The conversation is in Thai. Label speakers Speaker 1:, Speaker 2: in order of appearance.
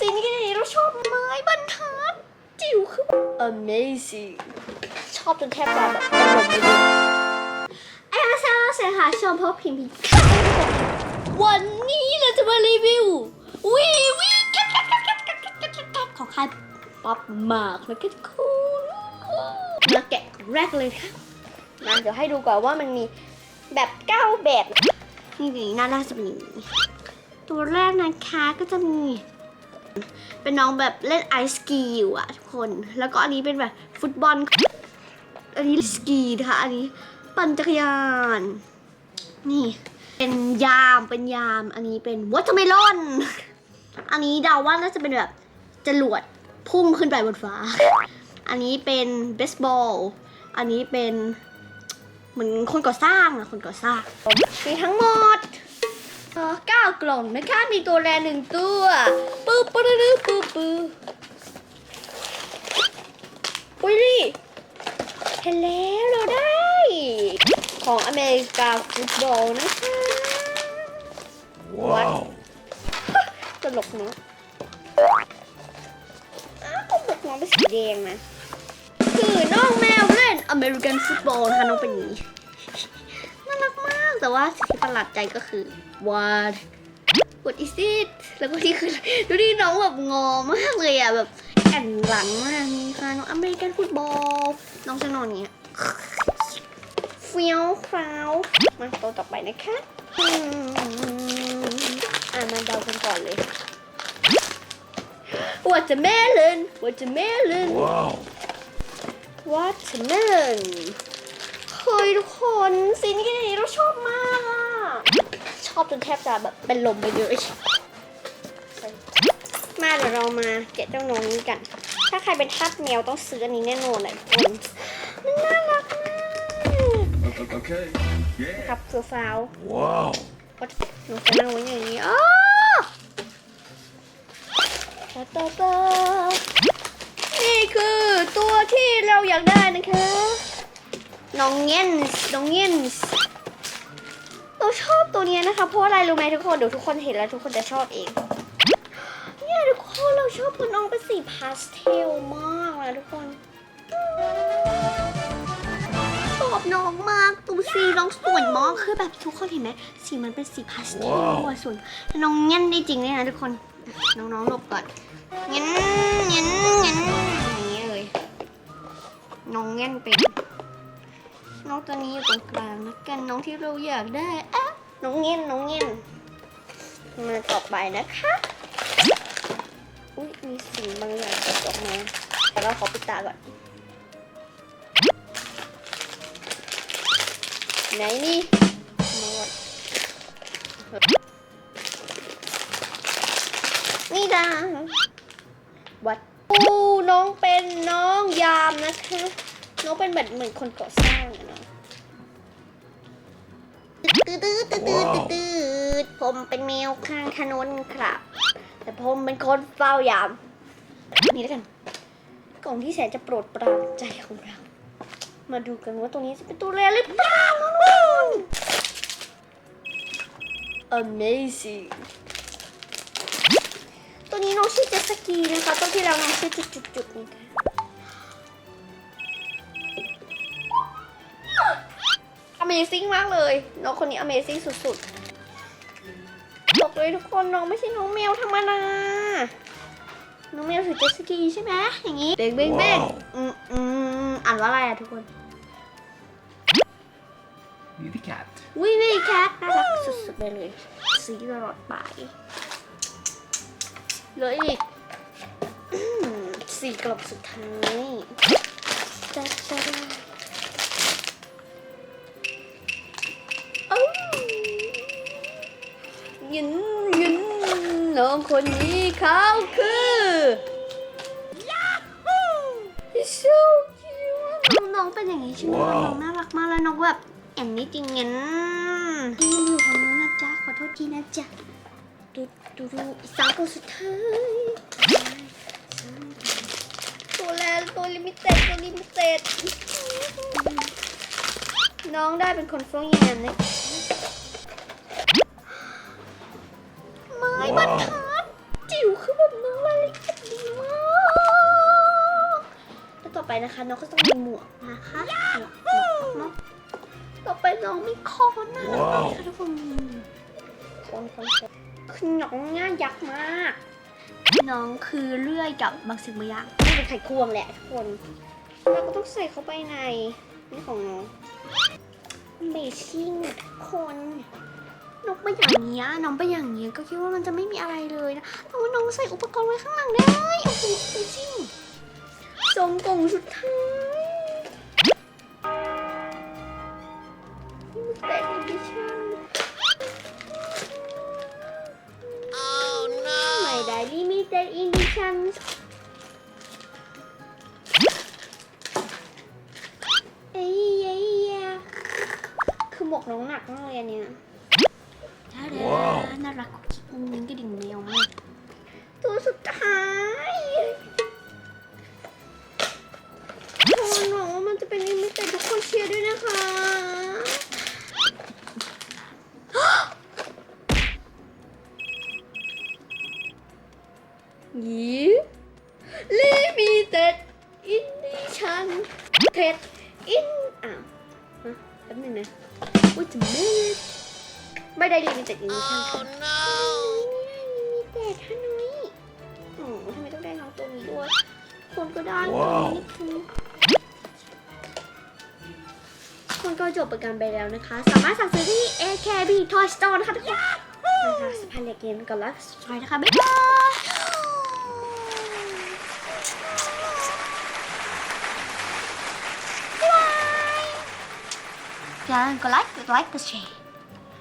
Speaker 1: ซีนี้ไงเราชอบไม้บรรทัด จิ๋วคือ amazing ชอบจนแทบจะแบบเป็นลมไเลยไอ้อาซาเสียหาชอบเพราะพิมพ์พิมพ์วันนี้เราจะมารีวิววีวีของค่ายป๊อปมากนะกันคุณมาแกะแรกเลยค่ะมาเดี๋ยวให้ดูก่อนว่ามันมีแบบเก้าแบบนี่น่าจะเป็นอย่างนี้ ตัวแรกนะคะก็จะมี เป็นน้องแบบเล่นไอสกีอยู่อะทุกคน แล้วก็อันนี้เป็นแบบฟุตบอล อันนี้สกีนะคะอันนี้ปั่นจักรยาน นี่ เป็นยามเป็นยาม อันนี้เป็นวอเตอร์เมลอน อันนี้เดาว่าน่าจะเป็นแบบจรวดพุ่งขึ้นไปบนฟ้า อันนี้เป็นเบสบอล อันนี้เป็นเหมือนคนก่อสร้างอะคนก่อสร้างมีทั้งหมด เออเก้ากล่องนะคะ มีตัวแรหนึ่งตัวปึ๊บปึ๊บปึ๊บปึ๊บปึ๊บอุ้ยนี่เห็นแล้วเราได้ ของอเมริกาฟุตบอลนะคะ
Speaker 2: Wow.
Speaker 1: ตลกเนาะอ้าวตลกน้องเป็นสีแดงนะคือน้องแมวเล่นอเมริกันฟุตบอลนะคะน้องเป็นอย่างนี้น่ารักมาก แต่ว่าสิ่งที่ประหลาดใจก็คือ what what is it แล้วก็ที่คือดูดิน้องแบบงอมากเลยอะแบบแอนหลังมากนี่ค่ะน้องอเมริกันฟุตบอลน้องจะนอนอย่างเงี้ยเฟี้ยวคราวมาตัวต่อไปนะคะอืมอะมาเดากันก่อนเลย watermelon watermelon
Speaker 2: Wow.
Speaker 1: watermelon เฮ้ยทุกคนซีนนี้เราชอบมากอะชอบจนแทบจะแบบเป็นลมไปเลยมาเดี๋ยวเรามาแกะเจ้าน้องนี้กัน ถ้าใครเป็นทาสแมวต้องซื้ออันนี้แน่นอนเลยทุกคนมันน่ารักมาก
Speaker 2: O- Okay.
Speaker 1: ครั
Speaker 2: Yeah.
Speaker 1: บเฟือฟาว
Speaker 2: Wow.
Speaker 1: ก็หนูจะนั่งไว้อย่างนี้อ๋อตาตาตานี่คือตัวที่เราอยากได้นะคะ น้องเงี้ยนน้องเงี้ยนเราชอบตัวเนี้ยนะคะ เพราะอะไรรู้ไหมทุกคนเดี๋ยวทุกคนเห็นแล้วทุกคนจะชอบเอง เนี่ยทุกคนเราชอบเพราะน้องเป็นสีพาสเทลมากนะทุกคนชอบน้องมากตูสีน้องสวยมากคือแบบทุกคนเห็นไหมสีมันเป็นสีพาสเทล
Speaker 2: ว้าว
Speaker 1: อะสวยแล้วน้องเงี้ยนได้จริงเลยนะทุกคนน้องๆหลบก่อนเงี้ยนเงี้ยนเงี้ยนอย่างนี้เลยน้องเงี้ยนเป็น น้องตัวนี้อยู่ตรงกลางนะกันน้องที่เราอยากได้อะน้องเงี้ยนน้องเงี้ยนมาต่อไปนะคะ อุ้ยมีสิ่งบางอย่างตกออกมาแต่เราขอปิดตาก่อน ไหนนี่มาก่อนนี่จ้าวัดปูน้องเป็นน้องยามนะคะ น้องเป็นแบบเหมือนคนก่อสร้างอะเนาะ ตืดตืดตืดตืดตืดตืดผมเป็นแมวข้างถนนครับ แต่ผมเป็นคนเฝ้ายาม นี่แล้วกัน กล่องที่แสนจะโปรดปรานใจของเรา มาดูกันว่าตัวนี้จะเป็นตัวแรหรือเปล่า Amazing ตัวนี้น้องชื่อเจสกีนะคะตัวที่แล้วน้องชื่อจุดๆๆนะคะ Amazing มากเลยน้องคนนี้ Amazing สุดๆบอกเลยทุกคนน้องไม่ใช่น้องแมวธรรมดา น้องแมวถือเจ็ตสกีใช่ไหมอย่างนี้ เบ้งเบ้งเบ้ง
Speaker 2: ว้าว
Speaker 1: อืมอืมอ่านว่าอะไรอะทุกคน
Speaker 2: Need a cat.
Speaker 1: วิวิแคทน่ารักสุดๆไปเลยสีตลอดไปเหลืออีกอืมสี่กล่องสุดท้าย คนนี้เขาคือชูคิวน้องเป็นอย่างนี้ใช่ไหม
Speaker 2: ว้าว
Speaker 1: น้องน่ารักมากแล้วน้องแบบแอนนี่จริงงั้นที่อยู่ของน้องนะจ๊ะขอโทษทีนะจ๊ะดูดูดูอีกสามตัวสุดท้ายตัวแรกตัวลิมิเต็ดตัวลิมิเต็ดน้องได้เป็นคนฟ้องยามนะไม้บรรทัด จิ๋วคือแบบน้องรายละเอียดีมากแล้วต่อไปนะคะน้องก็ต้องมีหมวกนะคะต่อไปน้องมีคอหน้าทุกคนคนคอนคือน้องง่ายยักมาก น้องคือเลื่อยกับบางสิ่งบางอย่างเป็นไขควงแหละทุกคนเราก็ต้องใส่เข้าไปในนี่ของน้องเบชิ่งคน น้องไปอย่างเงี้ยน้องไปอย่างเงี้ยก็คิดว่ามันจะไม่มีอะไรเลยนะแต่ว่าน้องใส่อุปกรณ์ไว้ข้างหลังได้โอ้โหเบชิ่งทรงกลงสุดท้ายนี่มันเป็นอีดิชั่น My Daily Limited Edition เอ้ยเอ้ยเอ้ยคือหมวกน้องหนักมากเลยอันเนี้ย น่ารักกุ๊กกิ๊กมุ้งมิ้งกระดิ่งเดียวมากตัวสุดท้ายโอ้หนูว่ามันจะเป็นลิมิเต็ดทุกคนเชียร์ด้วยนะคะยีลิมิเต็ดอินดิชันเท็ดอินอ้าวฮะแป๊บนึงนะอุ้ยจะไม่ ไม่ได้ลิมิเต็ดอินดิชันค่ะไม่ได้ลิมิเต็ดฮานอยโอ้ทำไมต้องได้น้องตัวนี้ด้วยคนก็ได้ตัว
Speaker 2: ว้าว
Speaker 1: นี้คือคนก็จบประกันไปแล้วนะคะ สามารถสั่งซื้อที่ AKB Toy Store นะคะทุกคนนะคะสะพานเหล็กเกมกับไลฟ์สไตล์นะคะ บ๊ายบายอย่าลืมกดไลค์กดไลค์กดแชร์